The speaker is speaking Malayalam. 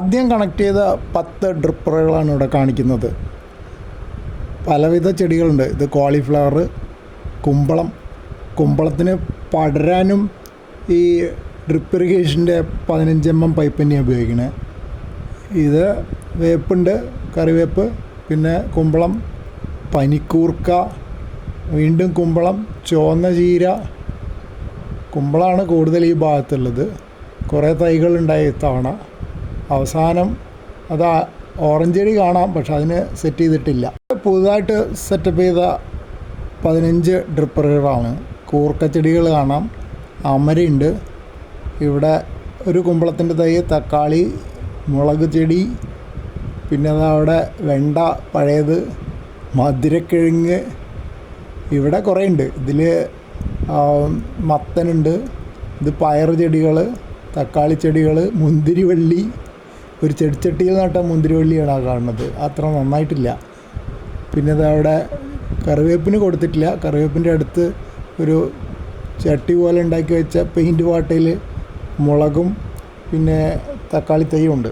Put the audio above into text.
ആദ്യം കണക്ട് ചെയ്ത പത്ത് ഡ്രിപ്പറുകളാണ് ഇവിടെ കാണിക്കുന്നത്. പലവിധ ചെടികളുണ്ട്. ഇത് കോളിഫ്ലവർ കുമ്പളം. കുമ്പളത്തിന് പടരാനും ഈ ഡ്രിപ്പ് ഇറിഗേഷന്റെ പതിനഞ്ച് എം എം പൈപ്പ് തന്നെയാണ് ഉപയോഗിക്കണേ. ഇത് വേപ്പുണ്ട് കറിവേപ്പ് പിന്നെ കുമ്പളം പനിക്കൂർക്ക വീണ്ടും കുമ്പളം ചുവന്ന ചീര. കുമ്പളമാണ് കൂടുതൽ ഈ ഭാഗത്തുള്ളത്. കുറേ തൈകളുണ്ടായി ഇത്തവണ. അവസാനം അത് ആ ഓറഞ്ച് ചെടി കാണാം പക്ഷെ അതിന് സെറ്റ് ചെയ്തിട്ടില്ല. പുതുതായിട്ട് സെറ്റപ്പ് ചെയ്ത പതിനഞ്ച് ഡ്രിപ്പറുകളാണ്. കൂർക്കച്ചെടികൾ കാണാം അമരയുണ്ട്. ഇവിടെ ഒരു കുമ്പളത്തിന്റെ തൈ തക്കാളി മുളക് ചെടി പിന്നെ അവിടെ വെണ്ട പഴയത് മധുരക്കിഴങ്ങ് ഇവിടെ കുറേ ഉണ്ട് ഇതിൽ മത്തനുണ്ട്. ഇത് പയർ ചെടികൾ തക്കാളി ചെടികൾ മുന്തിരിവള്ളി ഒരു ചെടിച്ചട്ടിയിൽ നട്ട മുന്തിരിവള്ളിയാണ് ആ കാണുന്നത്. അത്ര നന്നായിട്ടില്ല. പിന്നെ ഇത് അവിടെ കറിവേപ്പിന് കൊടുത്തിട്ടില്ല. കറിവേപ്പിന്റെ അടുത്ത് ഒരു ചട്ടി പോലെ ഉണ്ടാക്കി വെച്ച പെയിന്റ് പാട്ടയിൽ മുളകും പിന്നെ തക്കാളി തൈയും ഉണ്ട്.